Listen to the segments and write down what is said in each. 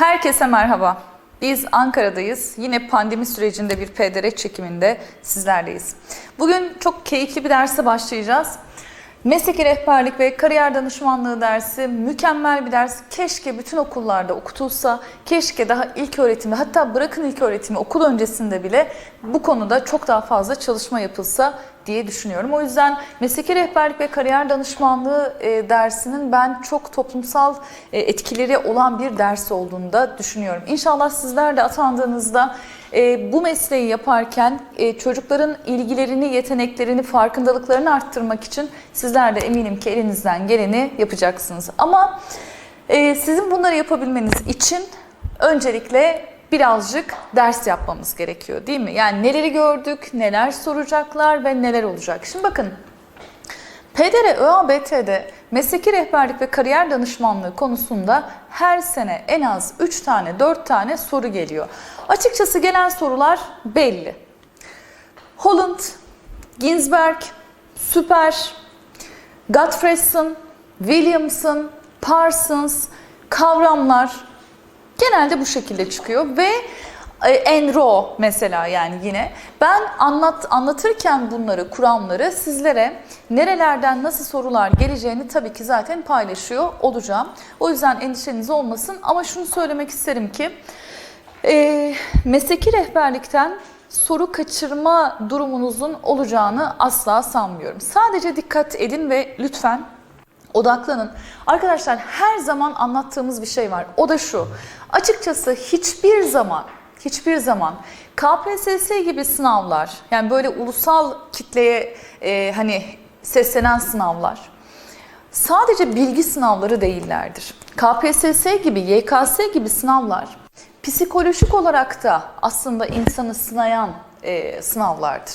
Herkese merhaba. Biz Ankara'dayız. Yine pandemi sürecinde bir PDR çekiminde sizlerleyiz. Bugün çok keyifli bir derse başlayacağız. Mesleki rehberlik ve kariyer danışmanlığı dersi mükemmel bir ders. Keşke bütün okullarda okutulsa, keşke daha ilk öğretimde hatta bırakın ilk öğretimi okul öncesinde bile bu konuda çok daha fazla çalışma yapılsa diye düşünüyorum. O yüzden mesleki rehberlik ve kariyer danışmanlığı e, dersinin ben çok toplumsal e, etkileri olan bir ders olduğunu da düşünüyorum. İnşallah sizler de atandığınızda e, bu mesleği yaparken e, çocukların ilgilerini, yeteneklerini, farkındalıklarını arttırmak için sizler de eminim ki elinizden geleni yapacaksınız. Ama e, sizin bunları yapabilmeniz için öncelikle birazcık ders yapmamız gerekiyor değil mi? Yani neleri gördük, neler soracaklar ve neler olacak. Şimdi bakın PDR ÖABT'de mesleki rehberlik ve kariyer danışmanlığı konusunda her sene en az 3 tane 4 tane soru geliyor. Açıkçası gelen sorular belli. Holland, Ginsberg, Süper, Gottfredson, Williamson, Parsons, kavramlar genelde bu şekilde çıkıyor ve Enro mesela yani yine ben anlat anlatırken bunları kuramları sizlere nerelerden nasıl sorular geleceğini tabii ki zaten paylaşıyor olacağım. O yüzden endişeniz olmasın ama şunu söylemek isterim ki e, mesleki rehberlikten soru kaçırma durumunuzun olacağını asla sanmıyorum. Sadece dikkat edin ve lütfen odaklanın. Arkadaşlar her zaman anlattığımız bir şey var. O da şu. Açıkçası hiçbir zaman hiçbir zaman KPSS gibi sınavlar yani böyle ulusal kitleye e, hani seslenen sınavlar sadece bilgi sınavları değillerdir. KPSS gibi, YKS gibi sınavlar psikolojik olarak da aslında insanı sınayan e, sınavlardır.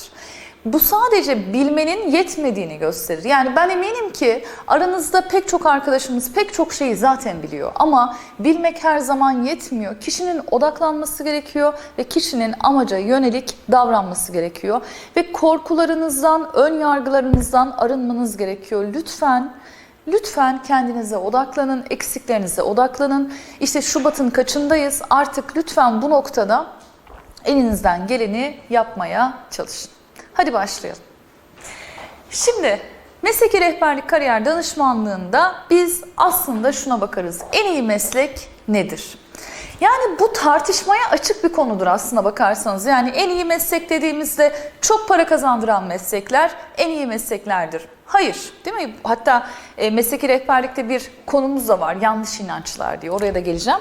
Bu sadece bilmenin yetmediğini gösterir. Yani ben eminim ki aranızda pek çok arkadaşımız pek çok şeyi zaten biliyor. Ama bilmek her zaman yetmiyor. Kişinin odaklanması gerekiyor ve kişinin amaca yönelik davranması gerekiyor. Ve korkularınızdan, ön yargılarınızdan arınmanız gerekiyor. Lütfen Lütfen kendinize odaklanın, eksiklerinize odaklanın. İşte Şubat'ın kaçındayız. Artık lütfen bu noktada elinizden geleni yapmaya çalışın. Hadi başlayalım. Şimdi mesleki rehberlik kariyer danışmanlığında biz aslında şuna bakarız. En iyi meslek nedir? Yani bu tartışmaya açık bir konudur aslında bakarsanız. Yani en iyi meslek dediğimizde çok para kazandıran meslekler en iyi mesleklerdir. Hayır, değil mi? Hatta e, mesleki rehberlikte bir konumuz da var. Yanlış inançlar diye. Oraya da geleceğim.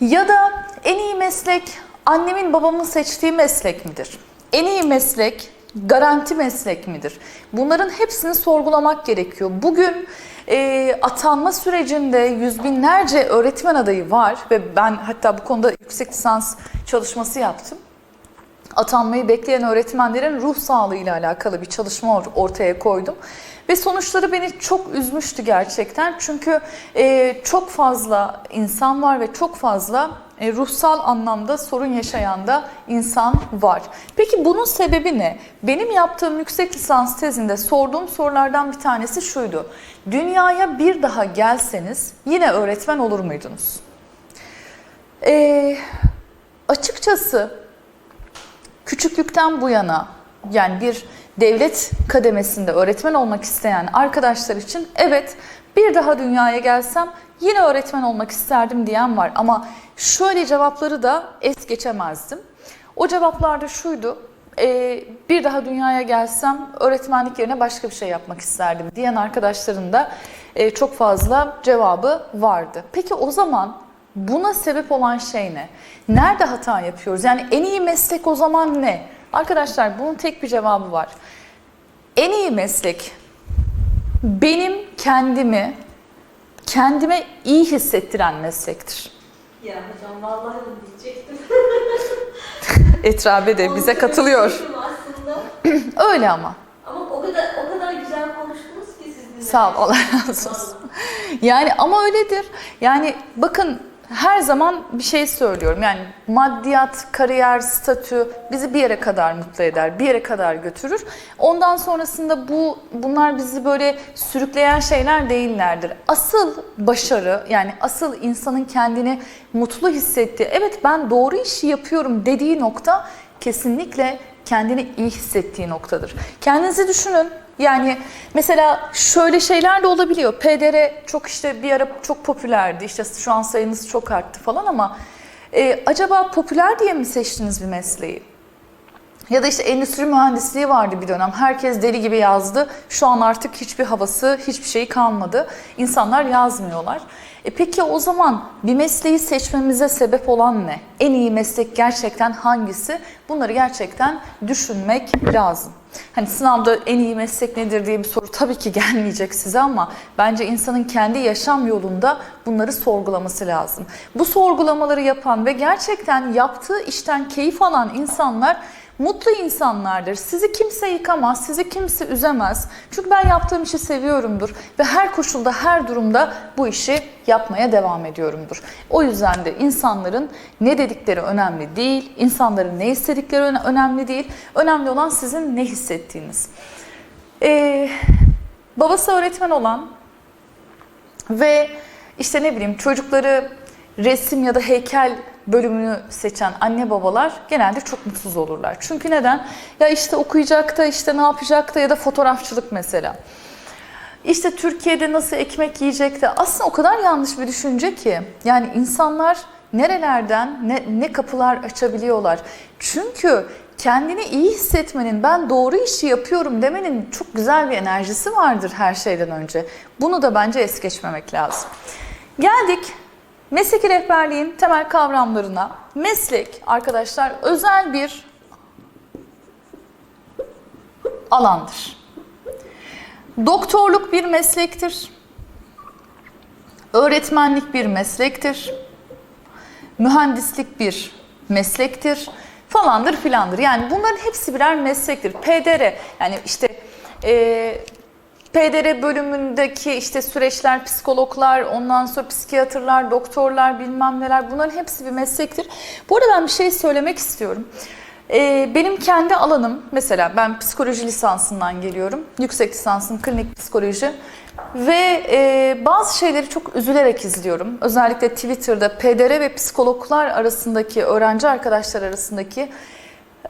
Ya da en iyi meslek annemin babamın seçtiği meslek midir? En iyi meslek garanti meslek midir? Bunların hepsini sorgulamak gerekiyor. Bugün e, atanma sürecinde yüz binlerce öğretmen adayı var ve ben hatta bu konuda yüksek lisans çalışması yaptım. Atanmayı bekleyen öğretmenlerin ruh sağlığı ile alakalı bir çalışma ortaya koydum. Ve sonuçları beni çok üzmüştü gerçekten. Çünkü e, çok fazla insan var ve çok fazla e, ruhsal anlamda sorun yaşayan da insan var. Peki bunun sebebi ne? Benim yaptığım yüksek lisans tezinde sorduğum sorulardan bir tanesi şuydu. Dünyaya bir daha gelseniz yine öğretmen olur muydunuz? E, açıkçası küçüklükten bu yana yani bir devlet kademesinde öğretmen olmak isteyen arkadaşlar için evet bir daha dünyaya gelsem yine öğretmen olmak isterdim diyen var ama şöyle cevapları da es geçemezdim. O cevaplarda şuydu, e, bir daha dünyaya gelsem öğretmenlik yerine başka bir şey yapmak isterdim diyen arkadaşların da e, çok fazla cevabı vardı. Peki o zaman buna sebep olan şey ne? Nerede hata yapıyoruz? Yani en iyi meslek o zaman ne? Arkadaşlar bunun tek bir cevabı var. En iyi meslek benim kendimi kendime iyi hissettiren meslektir. Ya hocam vallahi onu diyecektim. Etrabe de bize katılıyor. Öyle ama. Ama o kadar o kadar güzel konuştunuz ki siz. Sağ ol, Allah razı olsun. Yani ama öyledir. Yani bakın her zaman bir şey söylüyorum. Yani maddiyat, kariyer, statü bizi bir yere kadar mutlu eder, bir yere kadar götürür. Ondan sonrasında bu bunlar bizi böyle sürükleyen şeyler değillerdir. Asıl başarı yani asıl insanın kendini mutlu hissettiği, evet ben doğru işi yapıyorum dediği nokta kesinlikle kendini iyi hissettiği noktadır. Kendinizi düşünün. Yani mesela şöyle şeyler de olabiliyor. PDR çok işte bir ara çok popülerdi. İşte şu an sayınız çok arttı falan ama e, acaba popüler diye mi seçtiniz bir mesleği? Ya da işte endüstri mühendisliği vardı bir dönem. Herkes deli gibi yazdı. Şu an artık hiçbir havası, hiçbir şey kalmadı. İnsanlar yazmıyorlar. E peki o zaman bir mesleği seçmemize sebep olan ne? En iyi meslek gerçekten hangisi? Bunları gerçekten düşünmek lazım. Hani sınavda en iyi meslek nedir diye bir soru tabii ki gelmeyecek size ama bence insanın kendi yaşam yolunda bunları sorgulaması lazım. Bu sorgulamaları yapan ve gerçekten yaptığı işten keyif alan insanlar mutlu insanlardır. Sizi kimse yıkamaz, sizi kimse üzemez. Çünkü ben yaptığım işi seviyorumdur ve her koşulda, her durumda bu işi yapmaya devam ediyorumdur. O yüzden de insanların ne dedikleri önemli değil, insanların ne istedikleri öne- önemli değil. Önemli olan sizin ne hissettiğiniz. Ee, babası öğretmen olan ve işte ne bileyim çocukları resim ya da heykel bölümünü seçen anne babalar genelde çok mutsuz olurlar. Çünkü neden? Ya işte okuyacak da işte ne yapacak da ya da fotoğrafçılık mesela. İşte Türkiye'de nasıl ekmek yiyecek de aslında o kadar yanlış bir düşünce ki. Yani insanlar nerelerden ne, ne kapılar açabiliyorlar. Çünkü kendini iyi hissetmenin, ben doğru işi yapıyorum demenin çok güzel bir enerjisi vardır her şeyden önce. Bunu da bence es geçmemek lazım. Geldik mesleki rehberliğin temel kavramlarına. Meslek arkadaşlar özel bir alandır. Doktorluk bir meslektir. Öğretmenlik bir meslektir. Mühendislik bir meslektir. Falandır filandır. Yani bunların hepsi birer meslektir. PDR yani işte e, PDR bölümündeki işte süreçler, psikologlar, ondan sonra psikiyatrlar, doktorlar bilmem neler bunların hepsi bir meslektir. Bu arada ben bir şey söylemek istiyorum. Ee, benim kendi alanım mesela ben psikoloji lisansından geliyorum. Yüksek lisansım klinik psikoloji. Ve e, bazı şeyleri çok üzülerek izliyorum. Özellikle Twitter'da PDR ve psikologlar arasındaki, öğrenci arkadaşlar arasındaki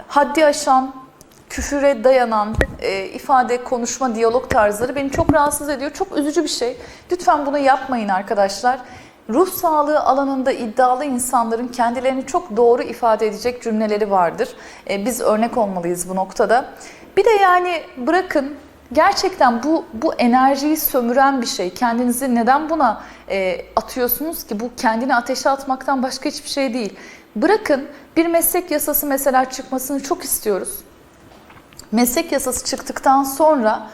haddi aşan, küfüre dayanan e, ifade, konuşma, diyalog tarzları beni çok rahatsız ediyor. Çok üzücü bir şey. Lütfen bunu yapmayın arkadaşlar. Ruh sağlığı alanında iddialı insanların kendilerini çok doğru ifade edecek cümleleri vardır. E, biz örnek olmalıyız bu noktada. Bir de yani bırakın gerçekten bu bu enerjiyi sömüren bir şey. Kendinizi neden buna e, atıyorsunuz ki? Bu kendini ateşe atmaktan başka hiçbir şey değil. Bırakın bir meslek yasası mesela çıkmasını çok istiyoruz meslek yasası çıktıktan sonra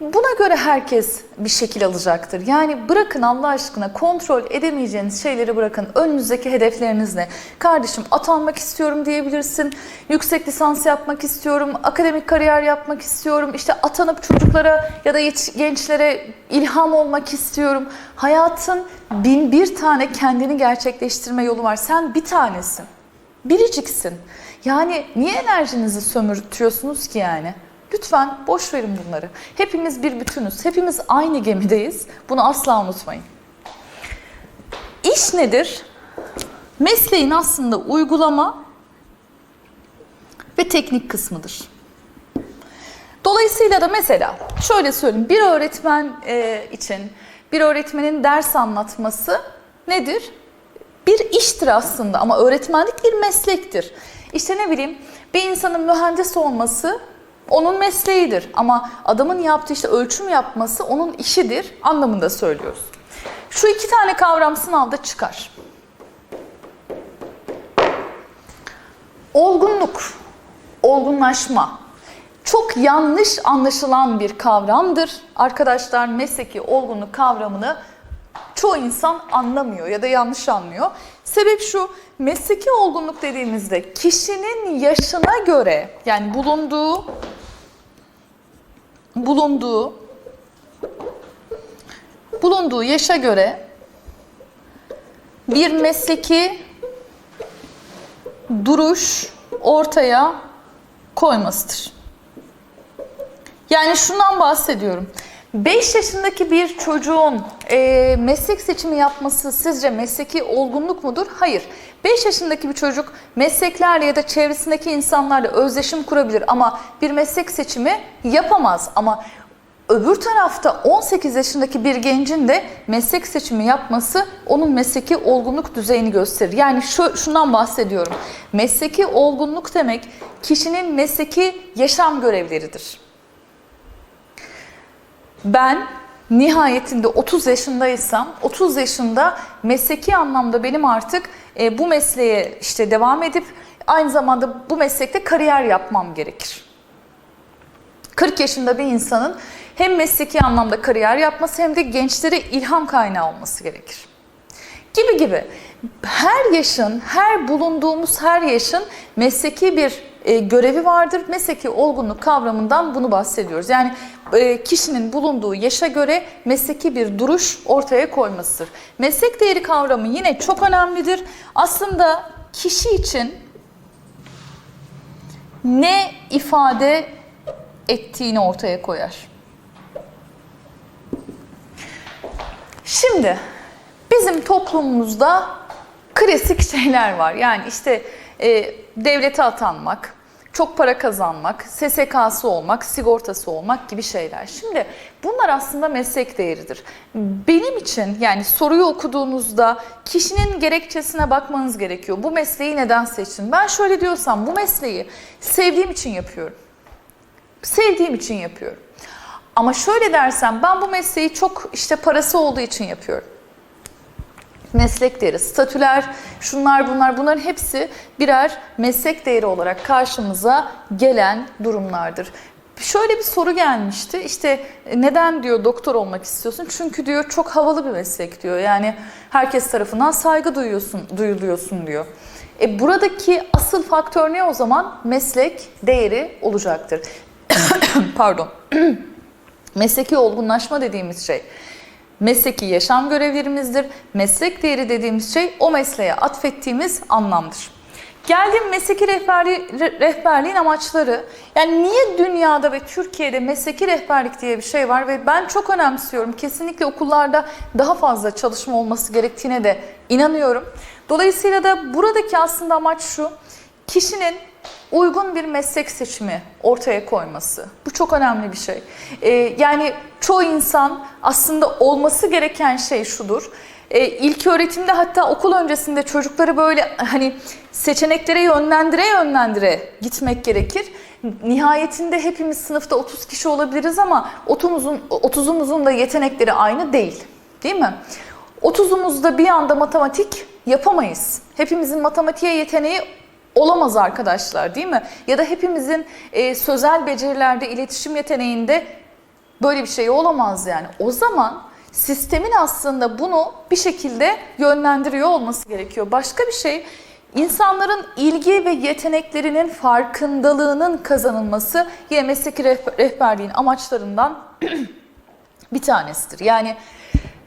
buna göre herkes bir şekil alacaktır. Yani bırakın Allah aşkına kontrol edemeyeceğiniz şeyleri bırakın. Önünüzdeki hedefleriniz ne? Kardeşim atanmak istiyorum diyebilirsin. Yüksek lisans yapmak istiyorum. Akademik kariyer yapmak istiyorum. İşte atanıp çocuklara ya da yet- gençlere ilham olmak istiyorum. Hayatın bin bir tane kendini gerçekleştirme yolu var. Sen bir tanesin. Biriciksin. Yani niye enerjinizi sömürtüyorsunuz ki yani? Lütfen boş verin bunları. Hepimiz bir bütünüz. Hepimiz aynı gemideyiz. Bunu asla unutmayın. İş nedir? Mesleğin aslında uygulama ve teknik kısmıdır. Dolayısıyla da mesela şöyle söyleyeyim. Bir öğretmen e, için bir öğretmenin ders anlatması nedir? bir iştir aslında ama öğretmenlik bir meslektir. İşte ne bileyim bir insanın mühendis olması onun mesleğidir ama adamın yaptığı işte ölçüm yapması onun işidir anlamında söylüyoruz. Şu iki tane kavram sınavda çıkar. Olgunluk, olgunlaşma çok yanlış anlaşılan bir kavramdır. Arkadaşlar mesleki olgunluk kavramını çoğu insan anlamıyor ya da yanlış anlıyor. Sebep şu, mesleki olgunluk dediğimizde kişinin yaşına göre yani bulunduğu bulunduğu bulunduğu yaşa göre bir mesleki duruş ortaya koymasıdır. Yani şundan bahsediyorum. 5 yaşındaki bir çocuğun e, meslek seçimi yapması sizce mesleki olgunluk mudur? Hayır. 5 yaşındaki bir çocuk mesleklerle ya da çevresindeki insanlarla özdeşim kurabilir ama bir meslek seçimi yapamaz. Ama öbür tarafta 18 yaşındaki bir gencin de meslek seçimi yapması onun mesleki olgunluk düzeyini gösterir. Yani şu, şundan bahsediyorum. Mesleki olgunluk demek kişinin mesleki yaşam görevleridir. Ben nihayetinde 30 yaşındaysam 30 yaşında mesleki anlamda benim artık e, bu mesleğe işte devam edip aynı zamanda bu meslekte kariyer yapmam gerekir. 40 yaşında bir insanın hem mesleki anlamda kariyer yapması hem de gençlere ilham kaynağı olması gerekir. Gibi gibi. Her yaşın, her bulunduğumuz her yaşın mesleki bir e, görevi vardır. Mesleki olgunluk kavramından bunu bahsediyoruz. Yani e, kişinin bulunduğu yaşa göre mesleki bir duruş ortaya koymasıdır. Meslek değeri kavramı yine çok önemlidir. Aslında kişi için ne ifade ettiğini ortaya koyar. Şimdi bizim toplumumuzda klasik şeyler var. Yani işte e, devlete atanmak, çok para kazanmak, SSK'sı olmak, sigortası olmak gibi şeyler. Şimdi bunlar aslında meslek değeridir. Benim için yani soruyu okuduğunuzda kişinin gerekçesine bakmanız gerekiyor. Bu mesleği neden seçtin? Ben şöyle diyorsam bu mesleği sevdiğim için yapıyorum. Sevdiğim için yapıyorum. Ama şöyle dersem ben bu mesleği çok işte parası olduğu için yapıyorum. Meslek değeri, statüler, şunlar bunlar bunların hepsi birer meslek değeri olarak karşımıza gelen durumlardır. Şöyle bir soru gelmişti. İşte neden diyor doktor olmak istiyorsun? Çünkü diyor çok havalı bir meslek diyor. Yani herkes tarafından saygı duyuyorsun, duyuluyorsun diyor. E buradaki asıl faktör ne o zaman? Meslek değeri olacaktır. Pardon. Mesleki olgunlaşma dediğimiz şey mesleki yaşam görevlerimizdir. Meslek değeri dediğimiz şey o mesleğe atfettiğimiz anlamdır. Geldiğim mesleki rehberliği, re- rehberliğin amaçları. Yani niye dünyada ve Türkiye'de mesleki rehberlik diye bir şey var ve ben çok önemsiyorum. Kesinlikle okullarda daha fazla çalışma olması gerektiğine de inanıyorum. Dolayısıyla da buradaki aslında amaç şu. Kişinin uygun bir meslek seçimi ortaya koyması. Bu çok önemli bir şey. Ee, yani çoğu insan aslında olması gereken şey şudur. Ee, ilk öğretimde hatta okul öncesinde çocukları böyle hani seçeneklere yönlendire yönlendire gitmek gerekir. Nihayetinde hepimiz sınıfta 30 kişi olabiliriz ama 30'umuzun 30'umuzun da yetenekleri aynı değil. Değil mi? 30'umuzda bir anda matematik yapamayız. Hepimizin matematiğe yeteneği olamaz arkadaşlar değil mi? Ya da hepimizin e, sözel becerilerde, iletişim yeteneğinde böyle bir şey olamaz yani. O zaman sistemin aslında bunu bir şekilde yönlendiriyor olması gerekiyor. Başka bir şey insanların ilgi ve yeteneklerinin farkındalığının kazanılması yine mesleki rehber- rehberliğin amaçlarından bir tanesidir. Yani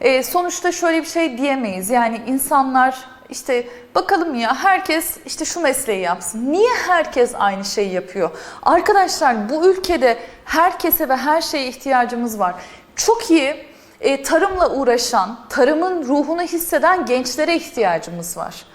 e, sonuçta şöyle bir şey diyemeyiz. Yani insanlar işte bakalım ya herkes işte şu mesleği yapsın. Niye herkes aynı şeyi yapıyor? Arkadaşlar bu ülkede herkese ve her şeye ihtiyacımız var. Çok iyi e, tarımla uğraşan, tarımın ruhunu hisseden gençlere ihtiyacımız var.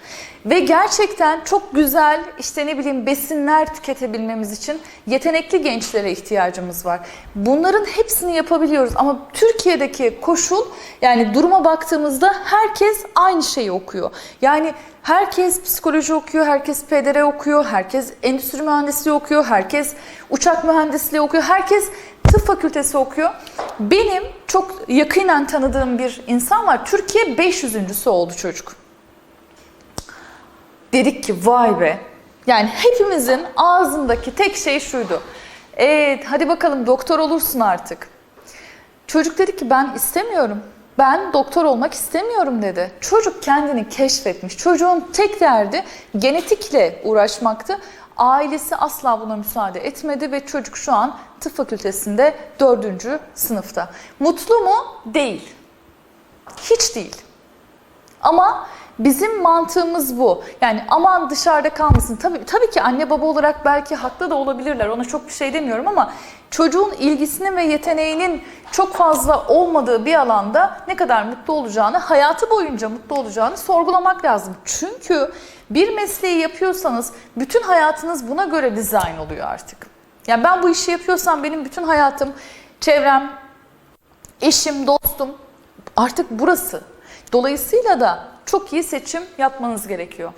Ve gerçekten çok güzel işte ne bileyim besinler tüketebilmemiz için yetenekli gençlere ihtiyacımız var. Bunların hepsini yapabiliyoruz ama Türkiye'deki koşul yani duruma baktığımızda herkes aynı şeyi okuyor. Yani herkes psikoloji okuyor, herkes PDR okuyor, herkes endüstri mühendisliği okuyor, herkes uçak mühendisliği okuyor, herkes tıp fakültesi okuyor. Benim çok yakinen tanıdığım bir insan var. Türkiye 500.sü oldu çocuk. Dedik ki vay be. Yani hepimizin ağzındaki tek şey şuydu. Evet hadi bakalım doktor olursun artık. Çocuk dedi ki ben istemiyorum. Ben doktor olmak istemiyorum dedi. Çocuk kendini keşfetmiş. Çocuğun tek derdi genetikle uğraşmaktı. Ailesi asla buna müsaade etmedi ve çocuk şu an tıp fakültesinde dördüncü sınıfta. Mutlu mu? Değil. Hiç değil. Ama bizim mantığımız bu. Yani aman dışarıda kalmasın. Tabii, tabii ki anne baba olarak belki haklı da olabilirler. Ona çok bir şey demiyorum ama çocuğun ilgisinin ve yeteneğinin çok fazla olmadığı bir alanda ne kadar mutlu olacağını, hayatı boyunca mutlu olacağını sorgulamak lazım. Çünkü bir mesleği yapıyorsanız bütün hayatınız buna göre dizayn oluyor artık. Yani ben bu işi yapıyorsam benim bütün hayatım, çevrem, eşim, dostum artık burası. Dolayısıyla da çok iyi seçim yapmanız gerekiyor.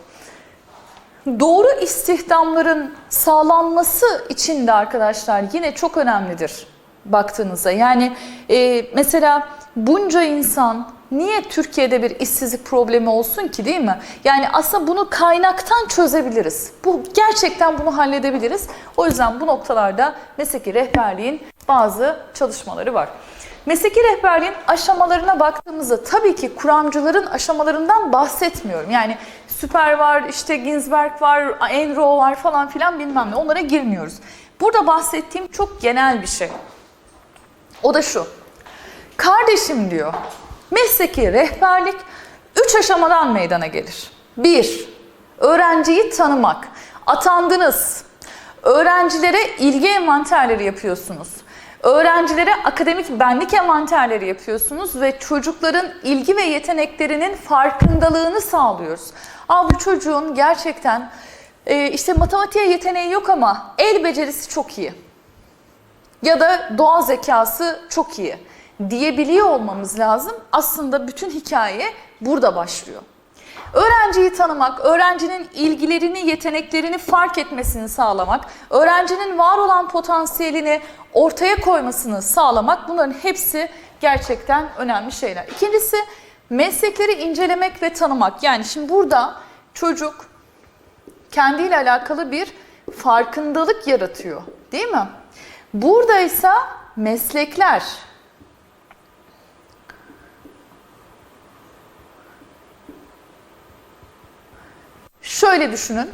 Doğru istihdamların sağlanması için de arkadaşlar yine çok önemlidir baktığınızda. Yani e, mesela bunca insan niye Türkiye'de bir işsizlik problemi olsun ki değil mi? Yani aslında bunu kaynaktan çözebiliriz. Bu gerçekten bunu halledebiliriz. O yüzden bu noktalarda mesleki rehberliğin bazı çalışmaları var. Mesleki rehberliğin aşamalarına baktığımızda tabii ki kuramcıların aşamalarından bahsetmiyorum. Yani Süper var, işte Ginsberg var, Enro var falan filan bilmem ne onlara girmiyoruz. Burada bahsettiğim çok genel bir şey. O da şu. Kardeşim diyor, mesleki rehberlik üç aşamadan meydana gelir. Bir, öğrenciyi tanımak. Atandınız. Öğrencilere ilgi envanterleri yapıyorsunuz. Öğrencilere akademik benlik envanterleri yapıyorsunuz ve çocukların ilgi ve yeteneklerinin farkındalığını sağlıyoruz. Aa bu çocuğun gerçekten e, işte matematiğe yeteneği yok ama el becerisi çok iyi. Ya da doğal zekası çok iyi diyebiliyor olmamız lazım. Aslında bütün hikaye burada başlıyor. Öğrenciyi tanımak, öğrencinin ilgilerini, yeteneklerini fark etmesini sağlamak, öğrencinin var olan potansiyelini ortaya koymasını sağlamak bunların hepsi gerçekten önemli şeyler. İkincisi meslekleri incelemek ve tanımak. Yani şimdi burada çocuk kendiyle alakalı bir farkındalık yaratıyor değil mi? Burada ise meslekler Şöyle düşünün.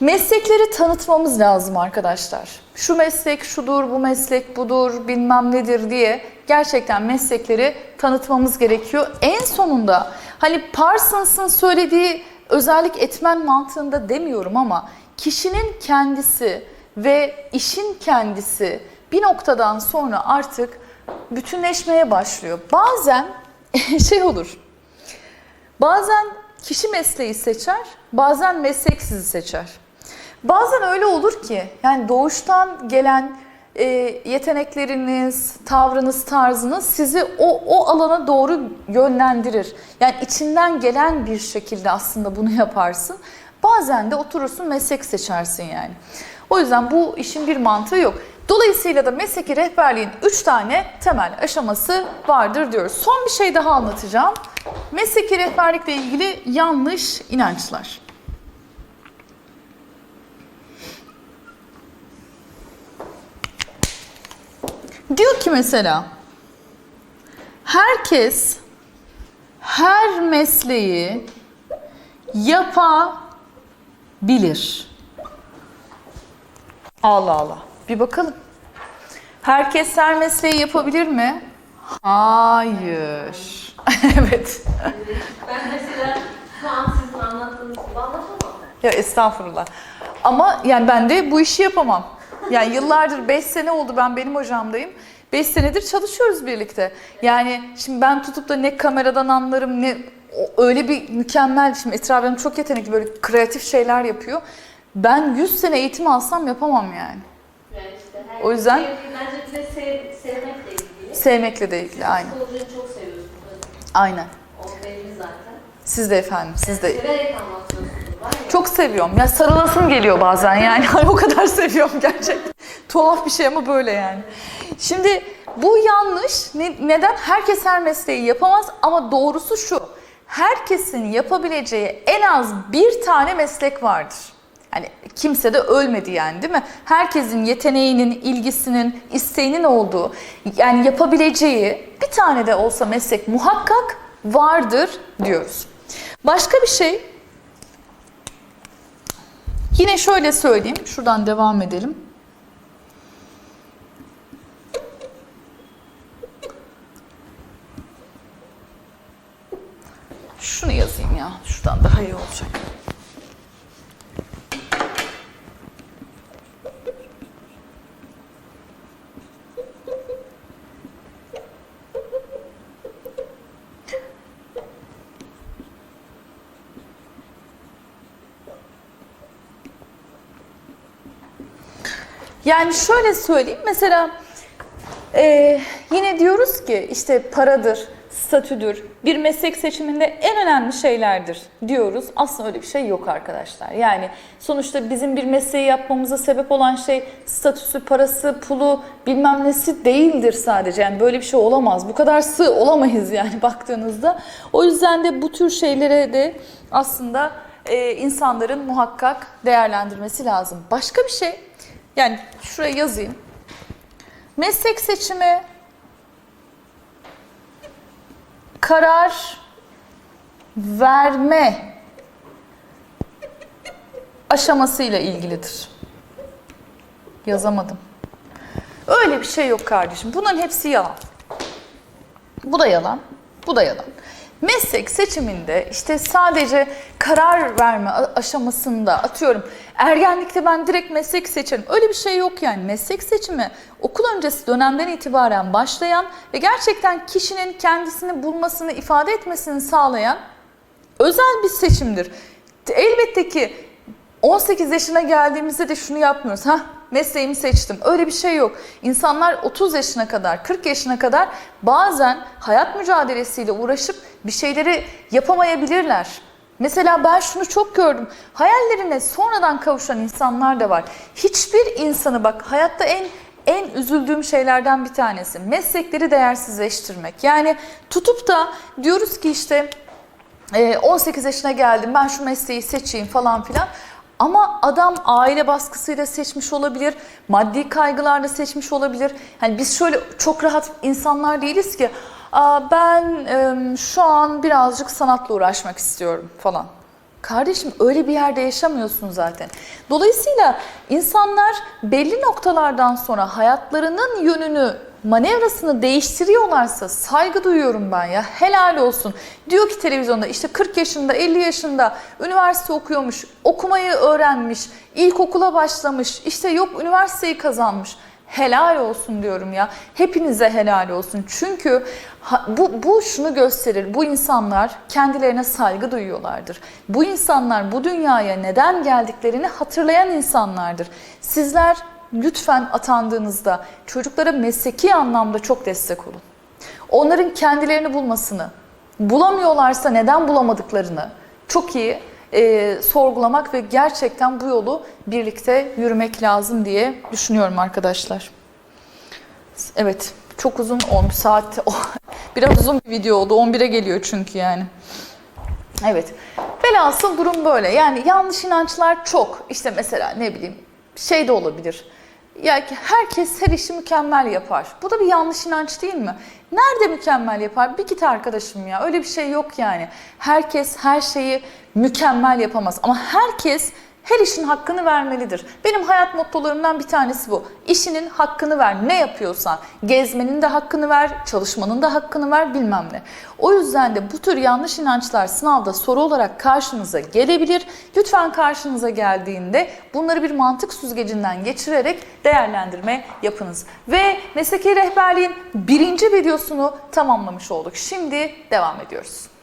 Meslekleri tanıtmamız lazım arkadaşlar. Şu meslek şudur, bu meslek budur, bilmem nedir diye gerçekten meslekleri tanıtmamız gerekiyor. En sonunda hani Parsons'ın söylediği özellik etmen mantığında demiyorum ama kişinin kendisi ve işin kendisi bir noktadan sonra artık bütünleşmeye başlıyor. Bazen şey olur. Bazen kişi mesleği seçer, bazen meslek sizi seçer. Bazen öyle olur ki yani doğuştan gelen e, yetenekleriniz, tavrınız, tarzınız sizi o, o alana doğru yönlendirir. Yani içinden gelen bir şekilde aslında bunu yaparsın. Bazen de oturursun meslek seçersin yani. O yüzden bu işin bir mantığı yok. Dolayısıyla da mesleki rehberliğin 3 tane temel aşaması vardır diyoruz. Son bir şey daha anlatacağım. Mesleki rehberlikle ilgili yanlış inançlar. Diyor ki mesela herkes her mesleği yapabilir. Allah Allah. Bir bakalım. Herkes her mesleği yapabilir mi? Hayır. evet. Ben mesela şu an sizin anlattığınız gibi anlatamam. Ya estağfurullah. Ama yani ben de bu işi yapamam. Yani yıllardır 5 sene oldu ben benim hocamdayım. 5 senedir çalışıyoruz birlikte. Yani şimdi ben tutup da ne kameradan anlarım ne öyle bir mükemmel şimdi benim çok yetenekli böyle kreatif şeyler yapıyor. Ben 100 sene eğitim alsam yapamam yani. Yani işte her O yüzden- sevdiği- bence bir de sev, sevmekle ilgili. Sevmekle de ilgili. Psikolojiyi çok seviyorsunuz. Aynen. O belli zaten. Siz de efendim siz de. Severek anlatıyorsunuz. Çok seviyorum. Ya sarılasım geliyor bazen yani. O kadar seviyorum gerçekten. Tuhaf bir şey ama böyle yani. Şimdi bu yanlış. Ne- neden? Herkes her mesleği yapamaz ama doğrusu şu. Herkesin yapabileceği en az bir tane meslek vardır. Yani kimse de ölmedi yani değil mi? Herkesin yeteneğinin, ilgisinin, isteğinin olduğu, yani yapabileceği bir tane de olsa meslek muhakkak vardır diyoruz. Başka bir şey Yine şöyle söyleyeyim. Şuradan devam edelim. Şunu yazayım ya. Şuradan daha iyi olacak. Yani şöyle söyleyeyim mesela ee, yine diyoruz ki işte paradır, statüdür, bir meslek seçiminde en önemli şeylerdir diyoruz. Aslında öyle bir şey yok arkadaşlar. Yani sonuçta bizim bir mesleği yapmamıza sebep olan şey statüsü, parası, pulu bilmem nesi değildir sadece. Yani böyle bir şey olamaz. Bu kadar sığ olamayız yani baktığınızda. O yüzden de bu tür şeylere de aslında e, insanların muhakkak değerlendirmesi lazım. Başka bir şey yani şuraya yazayım. Meslek seçimi karar verme aşamasıyla ilgilidir. Yazamadım. Öyle bir şey yok kardeşim. Bunların hepsi yalan. Bu da yalan. Bu da yalan. Meslek seçiminde işte sadece karar verme aşamasında atıyorum ergenlikte ben direkt meslek seçerim. Öyle bir şey yok yani. Meslek seçimi okul öncesi dönemden itibaren başlayan ve gerçekten kişinin kendisini bulmasını, ifade etmesini sağlayan özel bir seçimdir. Elbette ki 18 yaşına geldiğimizde de şunu yapmıyoruz. Ha mesleğimi seçtim. Öyle bir şey yok. İnsanlar 30 yaşına kadar, 40 yaşına kadar bazen hayat mücadelesiyle uğraşıp bir şeyleri yapamayabilirler. Mesela ben şunu çok gördüm. Hayallerine sonradan kavuşan insanlar da var. Hiçbir insanı bak hayatta en en üzüldüğüm şeylerden bir tanesi meslekleri değersizleştirmek. Yani tutup da diyoruz ki işte ee, 18 yaşına geldim ben şu mesleği seçeyim falan filan. Ama adam aile baskısıyla seçmiş olabilir, maddi kaygılarla seçmiş olabilir. Hani biz şöyle çok rahat insanlar değiliz ki ben şu an birazcık sanatla uğraşmak istiyorum falan. Kardeşim öyle bir yerde yaşamıyorsun zaten. Dolayısıyla insanlar belli noktalardan sonra hayatlarının yönünü, manevrasını değiştiriyorlarsa saygı duyuyorum ben ya. Helal olsun. Diyor ki televizyonda işte 40 yaşında, 50 yaşında üniversite okuyormuş, okumayı öğrenmiş, ilkokula başlamış, işte yok üniversiteyi kazanmış. Helal olsun diyorum ya. Hepinize helal olsun. Çünkü bu, bu şunu gösterir. Bu insanlar kendilerine saygı duyuyorlardır. Bu insanlar bu dünyaya neden geldiklerini hatırlayan insanlardır. Sizler lütfen atandığınızda çocuklara mesleki anlamda çok destek olun. Onların kendilerini bulmasını, bulamıyorlarsa neden bulamadıklarını çok iyi e, sorgulamak ve gerçekten bu yolu birlikte yürümek lazım diye düşünüyorum arkadaşlar. Evet, çok uzun 10 saat, biraz uzun bir video oldu. 11'e geliyor çünkü yani. Evet. Velhasıl durum böyle. Yani yanlış inançlar çok. İşte mesela ne bileyim şey de olabilir. Ya ki herkes her işi mükemmel yapar. Bu da bir yanlış inanç değil mi? Nerede mükemmel yapar? Bir git arkadaşım ya. Öyle bir şey yok yani. Herkes her şeyi mükemmel yapamaz. Ama herkes her işin hakkını vermelidir. Benim hayat mottolarımdan bir tanesi bu. İşinin hakkını ver. Ne yapıyorsan. Gezmenin de hakkını ver, çalışmanın da hakkını ver bilmem ne. O yüzden de bu tür yanlış inançlar sınavda soru olarak karşınıza gelebilir. Lütfen karşınıza geldiğinde bunları bir mantık süzgecinden geçirerek değerlendirme yapınız. Ve mesleki rehberliğin birinci videosunu tamamlamış olduk. Şimdi devam ediyoruz.